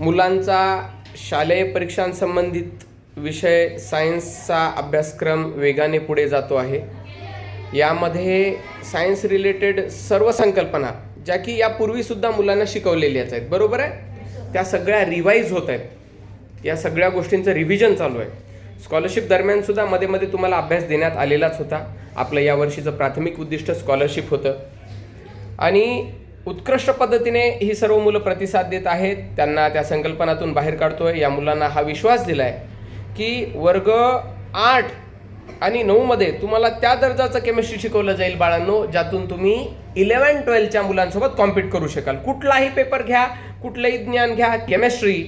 मुलांचा शालेय परीक्षांसंबंधित विषय सायन्सचा अभ्यासक्रम वेगाने पुढे जातो आहे. यामध्ये सायन्स रिलेटेड सर्व संकल्पना ज्या की यापूर्वीसुद्धा मुलांना शिकवलेल्याच आहेत. बरोबर आहे? त्या सगळ्या रिवाईज होत आहेत. या सगळ्या गोष्टींचं रिव्हिजन चालू आहे. स्कॉलरशिप दरम्यानसुद्धा मध्ये मध्ये तुम्हाला अभ्यास देण्यात आलेलाच होता. आपलं यावर्षीचं प्राथमिक उद्दिष्ट स्कॉलरशिप होतं. आणि उत्कृष्ट पद्धतीने ही सर्व मुलं प्रतिसाद देत आहेत. त्यांना त्या संकल्पनातून बाहेर काढतोय. या मुलांना हा विश्वास दिलाय की वर्ग आठ आणि नऊमध्ये तुम्हाला त्या दर्जाचं केमिस्ट्री शिकवलं जाईल बाळांनो ज्यातून तुम्ही इलेवन ट्वेल्थच्या मुलांसोबत कॉम्पीट करू शकाल. कुठलाही पेपर घ्या कुठलंही ज्ञान घ्या केमिस्ट्री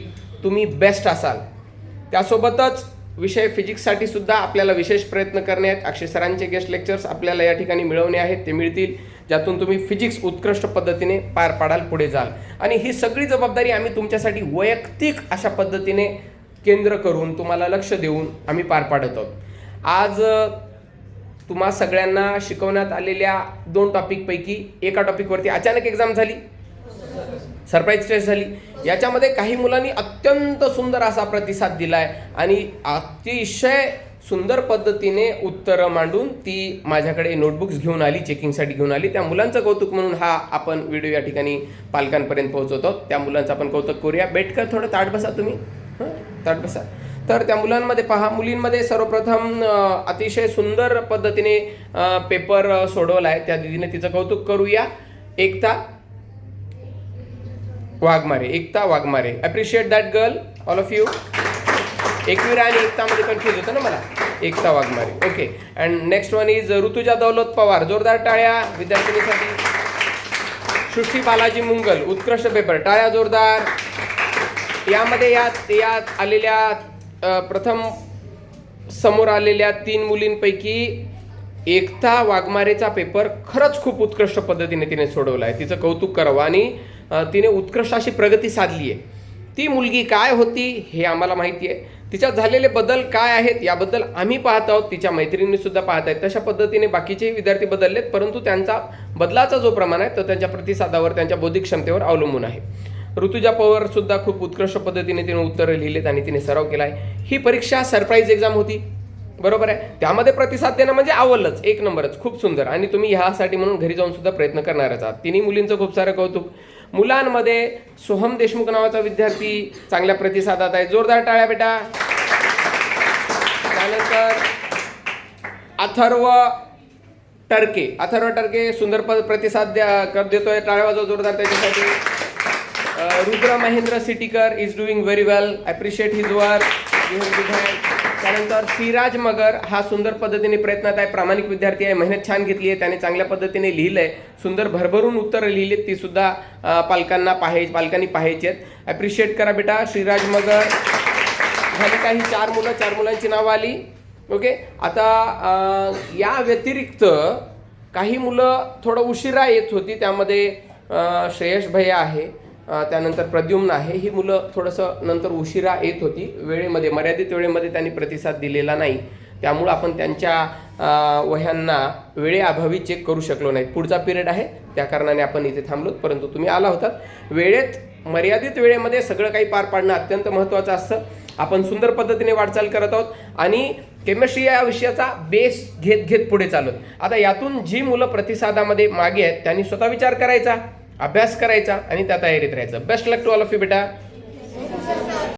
तुम्ही बेस्ट असाल. त्यासोबतच विषय फिजिक्ससाठी सुद्धा आपल्याला विशेष प्रयत्न करणे आहेत. अक्षय सरांचे गेस्ट लेक्चर्स आपल्याला या ठिकाणी मिळवणे आहेत. ते मिळतील. ज्यातून तुम्ही फिजिक्स उत्कृष्ट पद्धतीने पार पाडाल पुढे जाल. आणि ही सगळी जबाबदारी आम्ही तुमच्यासाठी वैयक्तिक अशा पद्धतीने केंद्र करून तुम्हाला लक्ष देऊन आम्ही पार पाडत आहोत. आज तुम्हा सगळ्यांना शिकवण्यात आलेल्या दोन टॉपिकपैकी एका टॉपिकवरती अचानक एक्झाम झाली. सरप्राईज टेस्ट झाली. याच्यामध्ये काही मुलांनी अत्यंत सुंदर असा प्रतिसाद दिला आहे आणि अतिशय सुंदर पद्धतीने उत्तरं मांडून ती माझ्याकडे नोटबुक्स घेऊन आली चेकिंगसाठी घेऊन आली. त्या मुलांचं कौतुक म्हणून हा आपण व्हिडिओ या ठिकाणी पालकांपर्यंत पोहोचवतो. त्या मुलांचं आपण कौतुक करूया. बेटकर थोडं ताट बसा तुम्ही. हां? ताट बसा. तर त्या मुलांमध्ये पहा मुलींमध्ये सर्वप्रथम अतिशय सुंदर पद्धतीने पेपर सोडवला आहे त्या दिदीने तिचं कौतुक करूया. Ekta Waghmare. Ekta Waghmare. Appreciate that girl all of you Ekvira आणि एकतामध्ये कन्फ्युज होतं ना मला? Ekta Waghmare. Okay and next one is Rutuja Daulat Pawar. जोरदार टाळ्या विद्यार्थिनीसाठी. सृष्टी बालाजी मुंगल उत्कृष्ट पेपर टाळ्या जोरदार. यामध्ये यात यात आलेल्या प्रथम समोर आलेल्या तीन मुलींपैकी एकता वाघमारेचा पेपर खरंच खूप उत्कृष्ट पद्धतीने तिने सोडवला आहे तिचं कौतुक करावं. आणि तिने उत्कृष्ट अशी प्रगती साधली आहे ती मुलगी काय होती हे आम्हाला माहिती आहे. तिच्यात झालेले बदल काय आहेत याबद्दल आम्ही पाहत आहोत. तिच्या मैत्रिणी सुद्धा पाहत आहेत. तशा पद्धतीने बाकीचेही विद्यार्थी बदललेत परंतु त्यांचा बदलाचा जो प्रमाण आहे तो त्यांच्या प्रतिसादावर त्यांच्या बौद्धिक क्षमतेवर अवलंबून आहे. ऋतुजा पवार सुद्धा खूप उत्कृष्ट पद्धतीने तिने उत्तरं लिहिलेत आणि तिने सराव केला आहे ही परीक्षा सरप्राईज एक्झाम होती. बरोबर आहे? त्यामध्ये प्रतिसाद देणं म्हणजे आवडलंच. एक नंबरच. खूप सुंदर. आणि तुम्ही ह्यासाठी म्हणून घरी जाऊन सुद्धा प्रयत्न करणारच आहात. तिन्ही मुलींचं खूप सारं कौतुक. मुलांमध्ये सोहम देशमुख नावाचा विद्यार्थी चांगल्या प्रतिसादात आहे. जोरदार टाळ्या बेटा. त्यानंतर अथर्व टर्के. अथर्व टर्के सुंदर प्रतिसाद द्या कर देतोय. टाळ्या वाजवा जोरदार त्याच्यासाठी. Rudra Mahendra Sitikar is doing very well appreciate his work त्यानंतर सिराज मगर हा सुंदर पद्धतीने प्रयत्नात आहे. प्रामाणिक विद्यार्थी आहे. मेहनत छान घेतली आहे. त्याने चांगल्या पद्धतीने लिहिलंय. सुंदर भरभरून उत्तरं लिहिलीत. ती सुद्धा पालकांना पाहाय पालकांनी पाहायची आहेत. ॲप्रिशिएट करा बेटा. श्रीराज मगर. झाली काही चार मुलं. चार मुलांची नावं आली. ओके? आता या व्यतिरिक्त काही मुलं थोडं उशिरा येत होती. त्यामध्ये श्रेयश भैया आहे. त्यानंतर प्रद्युम्न आहे. ही मुलं थोडंसं नंतर उशिरा येत होती. वेळेमध्ये मर्यादित वेळेमध्ये त्यांनी प्रतिसाद दिलेला नाही. त्यामुळं आपण त्यांच्या वह्यांना वेळेअभावी चेक करू शकलो नाही. पुढचा पिरियड आहे. त्या कारणाने आपण इथे थांबलो. परंतु तुम्ही आला होतात. वेळेत मर्यादित वेळेमध्ये सगळं काही पार पाडणं अत्यंत महत्त्वाचं असतं. आपण सुंदर पद्धतीने वाटचाल करत आहोत आणि केमिस्ट्री या विषयाचा बेस घेत घेत पुढे चालत. आता यातून जी मुलं प्रतिसादामध्ये मागे आहेत त्यांनी स्वतः विचार करायचा. अभ्यास करायचा आणि त्या तयारीत राहायचं. Best luck to all of you बेटा.